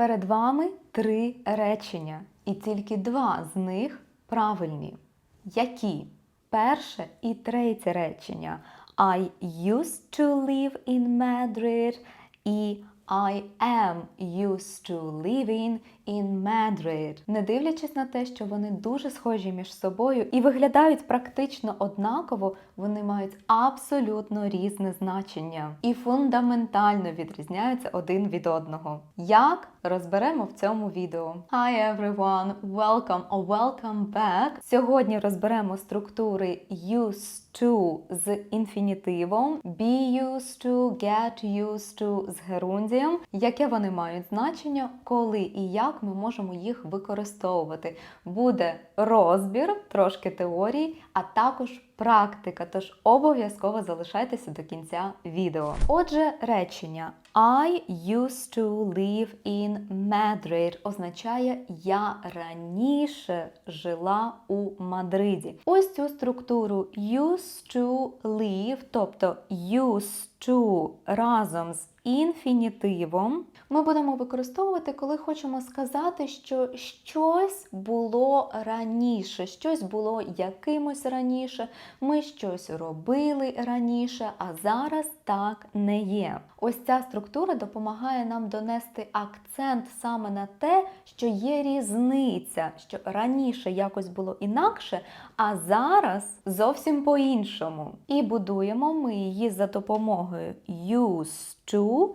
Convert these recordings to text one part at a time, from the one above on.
Перед вами три речення, і тільки два з них правильні. Які? Перше і третє речення. I used to live in Madrid і I am used to living in Madrid. Не дивлячись на те, що вони дуже схожі між собою і виглядають практично однаково, вони мають абсолютно різне значення і фундаментально відрізняються один від одного. Як розберемо в цьому відео? Hi everyone! Welcome or welcome back! Сьогодні розберемо структури used to з інфінітивом, be used to, get used to з герундієм, яке вони мають значення, коли і як ми можемо їх використовувати. Буде розбір, трошки теорії, а також практика, тож обов'язково залишайтеся до кінця відео. Отже, речення I used to live in Madrid означає я раніше жила у Мадриді. Ось цю структуру used to live, тобто used to разом з інфінітивом ми будемо використовувати, коли хочемо сказати, що щось було раніше, щось було якимось раніше, ми щось робили раніше, а зараз так не є. Ось ця структура допомагає нам донести акцент саме на те, що є різниця, що раніше якось було інакше, а зараз зовсім по-іншому. І будуємо ми її за допомогою used to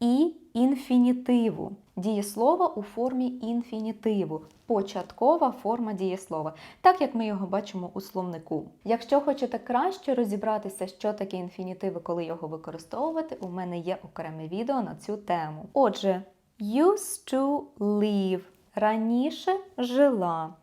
і інфінітиву. Дієслово у формі інфінітиву, початкова форма дієслова, так як ми його бачимо у словнику. Якщо хочете краще розібратися, що таке інфінітиви, коли його використовувати, у мене є окреме відео на цю тему. Отже, used to live раніше жила,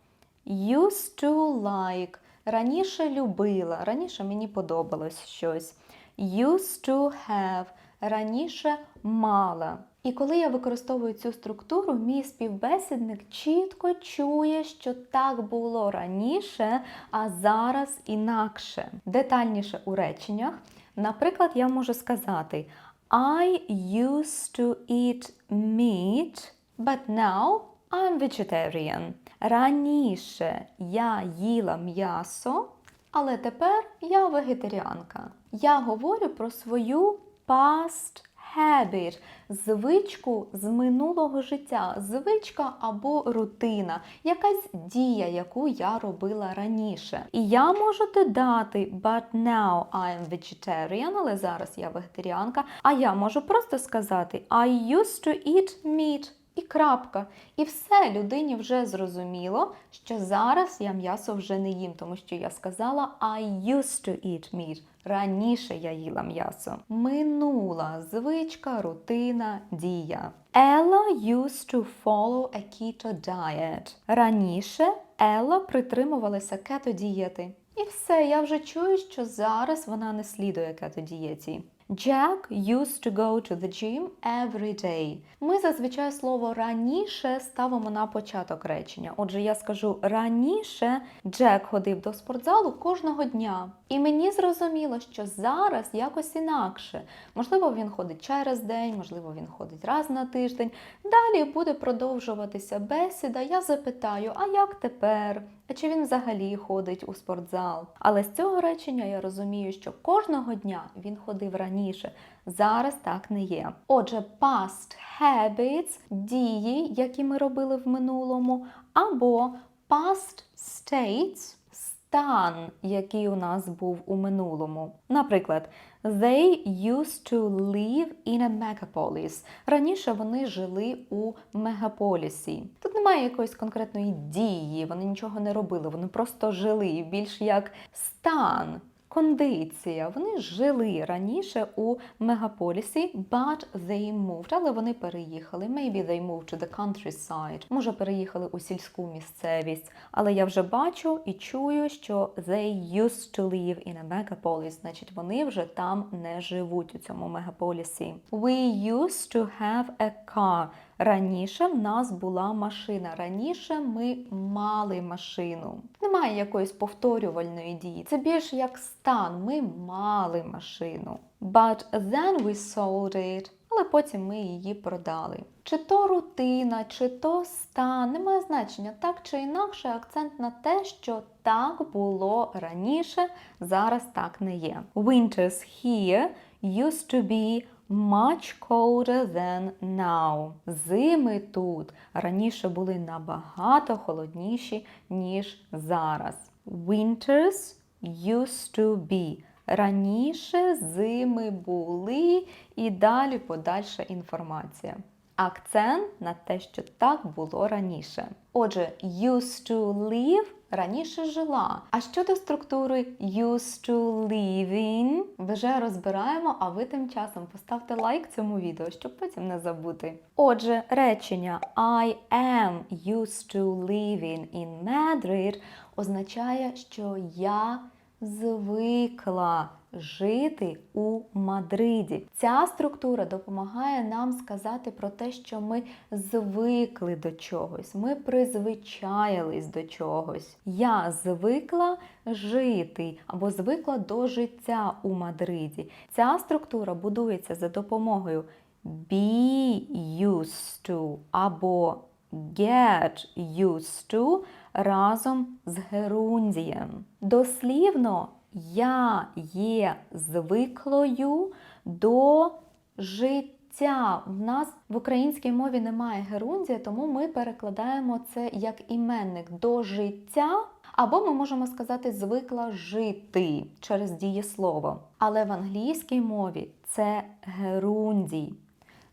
used to like раніше любила, раніше мені подобалось щось. Used to have раніше мала. І коли я використовую цю структуру, мій співбесідник чітко чує, що так було раніше, а зараз інакше. Детальніше у реченнях. Наприклад, я можу сказати I used to eat meat, but now I'm vegetarian. Раніше я їла м'ясо, але тепер я вегетаріанка. Я говорю про свою past habit – звичку з минулого життя, звичка або рутина, якась дія, яку я робила раніше. І я можу додати but now I'm vegetarian, але зараз я вегетаріанка. А я можу просто сказати I used to eat meat. І крапка. І все, людині вже зрозуміло, що зараз я м'ясо вже не їм, тому що я сказала I used to eat meat. Раніше я їла м'ясо. Минула звичка, рутина, дія. Ella used to follow a keto diet. Раніше Ела притримувалася кето-дієти. І все, я вже чую, що зараз вона не слідує кето-дієті. Jack used to go to the gym every day. Ми зазвичай слово раніше ставимо на початок речення. Отже, я скажу раніше Джек ходив до спортзалу кожного дня. І мені зрозуміло, що зараз якось інакше. Можливо, він ходить через день, можливо, він ходить раз на тиждень. Далі буде продовжуватися бесіда. Я запитаю, а як тепер? А чи він взагалі ходить у спортзал? Але з цього речення я розумію, що кожного дня він ходив раніше. Зараз так не є. Отже, past habits – дії, які ми робили в минулому, або past states – стан, який у нас був у минулому. Наприклад, they used to live in a megapolis. Раніше вони жили у мегаполісі. Тут немає якоїсь конкретної дії, вони нічого не робили, вони просто жили більш як стан. Кондиція. Вони жили раніше у мегаполісі, but they moved. Але вони переїхали. Maybe they moved to the countryside. Може, переїхали у сільську місцевість. Але я вже бачу і чую, що they used to live in a megapolis. Значить, вони вже там не живуть у цьому мегаполісі. We used to have a car. Раніше в нас була машина. Раніше ми мали машину. Немає якоїсь повторювальної дії. Це більш як стан. Ми мали машину. But then we sold it. Але потім ми її продали. Чи то рутина, чи то стан, немає значення. Так чи інакше, акцент на те, що так було раніше, зараз так не є. Winters here used to be much colder than now. Зими тут раніше були набагато холодніші, ніж зараз. Winters used to be. Раніше зими були і далі подальша інформація. Акцент на те, що так було раніше. Отже, used to live раніше жила. А щодо структури used to living, вже розбираємо, а ви тим часом поставте лайк цьому відео, щоб потім не забути. Отже, речення I am used to living in Madrid означає, що я звикла жити у Мадриді. Ця структура допомагає нам сказати про те, що ми звикли до чогось, ми призвичаїлись до чогось. Я звикла жити або звикла до життя у Мадриді. Ця структура будується за допомогою be used to або get used to разом з герундієм. Дослівно я є звиклою до життя. В нас в українській мові немає герундія, тому ми перекладаємо це як іменник до життя. Або ми можемо сказати звикла жити через дієслово. Але в англійській мові це герундій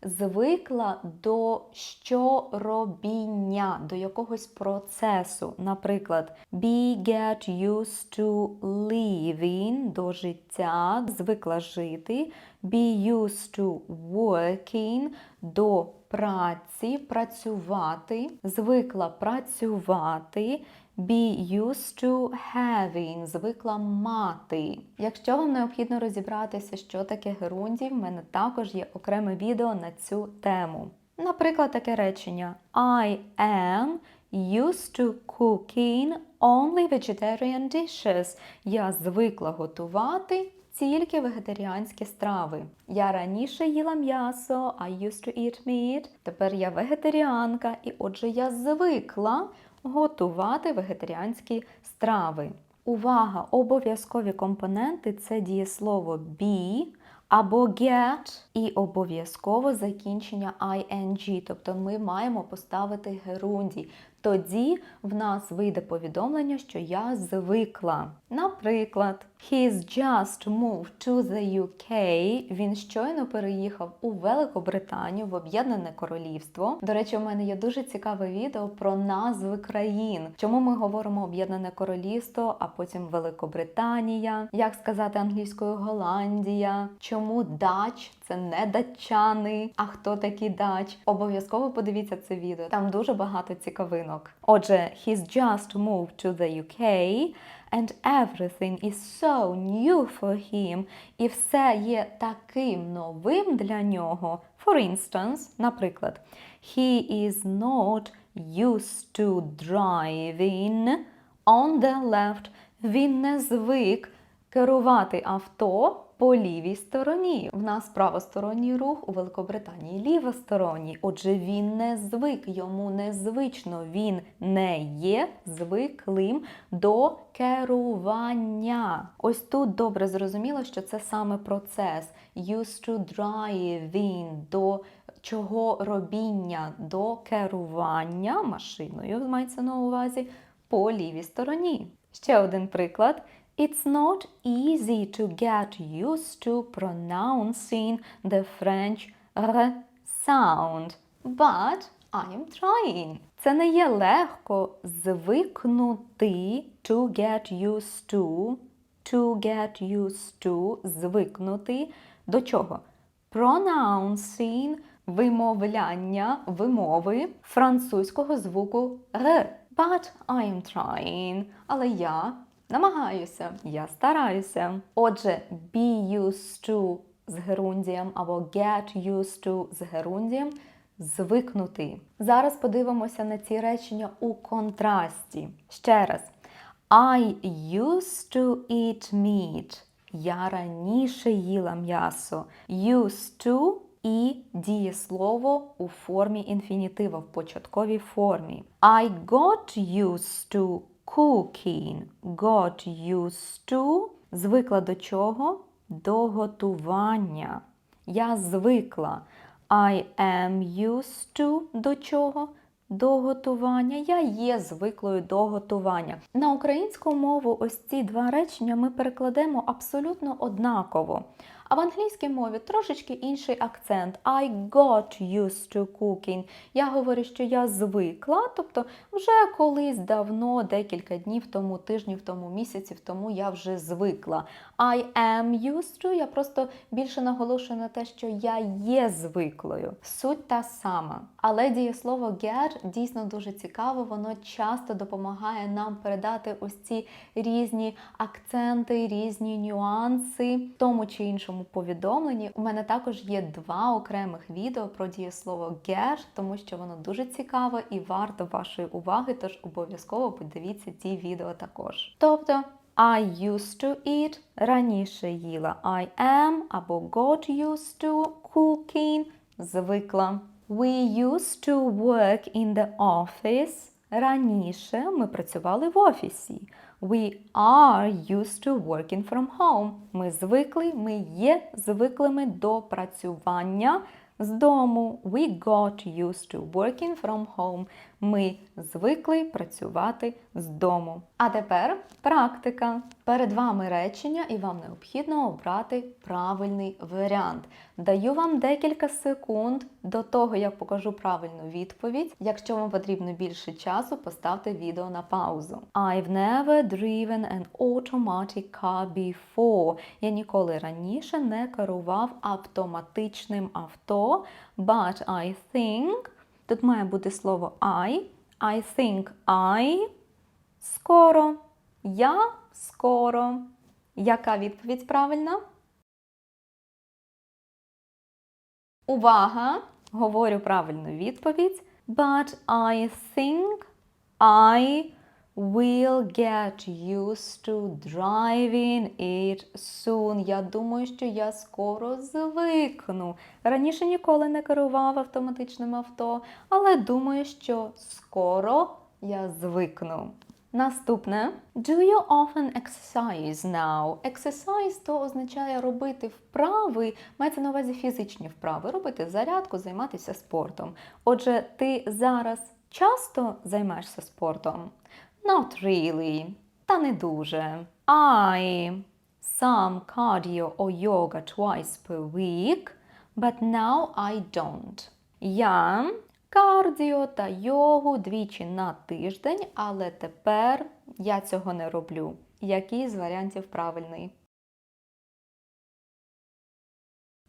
звикла до щоробіння, до якогось процесу. Наприклад, be get used to living до життя, звикла жити, be used to working до праці, працювати, звикла працювати. Be used to having, звикла мати. Якщо вам необхідно розібратися, що таке герундій, в мене також є окреме відео на цю тему. Наприклад, таке речення I am used to cooking only vegetarian dishes. Я звикла готувати тільки вегетаріанські страви. Я раніше їла м'ясо, I used to eat meat. Тепер я вегетаріанка, і отже, я звикла готувати вегетаріанські страви. Увага! Обов'язкові компоненти це дієслово be або get і обов'язково закінчення ing, тобто ми маємо поставити герундій. Тоді в нас вийде повідомлення, що я звикла. Наприклад, he's just moved to the UK. Він щойно переїхав у Великобританію в Об'єднане Королівство. До речі, у мене є дуже цікаве відео про назви країн. Чому ми говоримо Об'єднане Королівство, а потім Великобританія, як сказати англійською Голландія, чому дач це не датчани. А хто такі дач? Обов'язково подивіться це відео. Там дуже багато цікавинок. Отже, he's just moved to the UK. And everything is so new for him. І все є таким новим для нього. For instance, наприклад, he is not used to driving on the left. Він не звик керувати авто по лівій стороні. В нас правосторонній рух, у Великобританії лівосторонній. Отже, він не звик, йому незвично, він не є звиклим до керування. Ось тут добре зрозуміло, що це саме процес. Used to driving, до чого робіння, до керування машиною, мається на увазі, по лівій стороні. Ще один приклад. It's not easy to get used to pronouncing the French R sound, but I am trying. Це не є легко звикнути to get used to, to get used to, звикнути до чого? Pronouncing – вимовляння, вимови французького звуку Р. But I am trying. Але я намагаюся, я стараюся. Отже, be used to з герундієм або get used to з герундієм звикнути. Зараз подивимося на ці речення у контрасті. Ще раз. I used to eat meat. Я раніше їла м'ясо. Used to і дієслово у формі інфінітива, в початковій формі. I got used to cooking. Got used to звикла до чого? До готування. Я звикла. I am used to до чого? До готування. Я є звиклою до готування. На українську мову ось ці два речення ми перекладемо абсолютно однаково. А в англійській мові трошечки інший акцент. I got used to cooking. Я говорю, що я звикла, тобто вже колись давно, декілька днів тому, тижнів тому, місяців тому я вже звикла. I am used to, я просто більше наголошую на те, що я є звиклою. Суть та сама. Але дієслово get дійсно дуже цікаво, воно часто допомагає нам передати ось ці різні акценти, різні нюанси в тому чи іншому повідомленні. У мене також є два окремих відео про дієслово get, тому що воно дуже цікаве і варто вашої уваги, тож обов'язково подивіться ці відео також. Тобто I used to eat раніше їла I am або got used to cooking звикла. We used to work in the office. Раніше ми працювали в офісі. We are used to working from home. Ми звикли, ми є звиклими до працювання з дому. We got used to working from home. Ми звикли працювати з дому. А тепер практика. Перед вами речення, і вам необхідно обрати правильний варіант. Даю вам декілька секунд до того, як покажу правильну відповідь. Якщо вам потрібно більше часу, поставте відео на паузу. I've never driven an automatic car before. Я ніколи раніше не керував автоматичним авто, but I think Тут має бути слово I. I think I. Скоро. Я скоро. Яка відповідь правильна? Увага! Говорю правильну відповідь. But I think I will get used to driving it soon. Я думаю, що я скоро звикну. Раніше ніколи не керував автоматичним авто, але думаю, що скоро я звикну. Наступне. Do you often exercise now? Exercise то означає робити вправи, мається на увазі фізичні вправи, робити зарядку, займатися спортом. Отже, ти зараз часто займаєшся спортом? Not really. Та не дуже. I some cardio or yoga twice per week, but now I don't. Я кардіо та йогу двічі на тиждень, але тепер я цього не роблю. Який з варіантів правильний?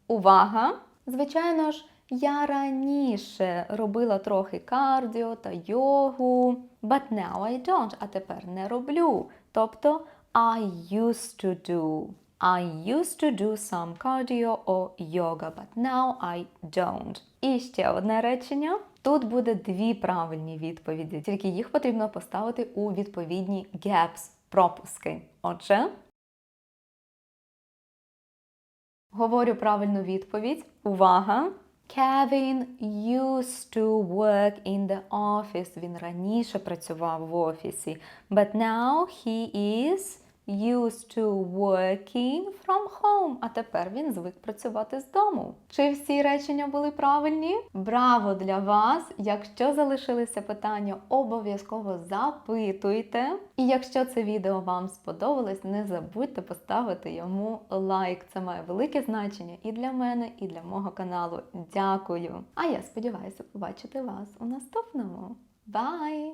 Увага! Звичайно ж, я раніше робила трохи кардіо та йогу, but now I don't, а тепер не роблю. Тобто I used to do. I used to do some cardio or yoga, but now I don't. І ще одне речення. Тут буде дві правильні відповіді, тільки їх потрібно поставити у відповідні gaps, пропуски. Отже, говорю правильну відповідь. Увага! Kevin used to work in the office. Він раніше працював в офісі. But now he is used to working from home. А тепер він звик працювати з дому. Чи всі речення були правильні? Браво для вас! Якщо залишилися питання, обов'язково запитуйте. І якщо це відео вам сподобалось, не забудьте поставити йому лайк. Це має велике значення і для мене, і для мого каналу. Дякую! А я сподіваюся побачити вас у наступному. Бай!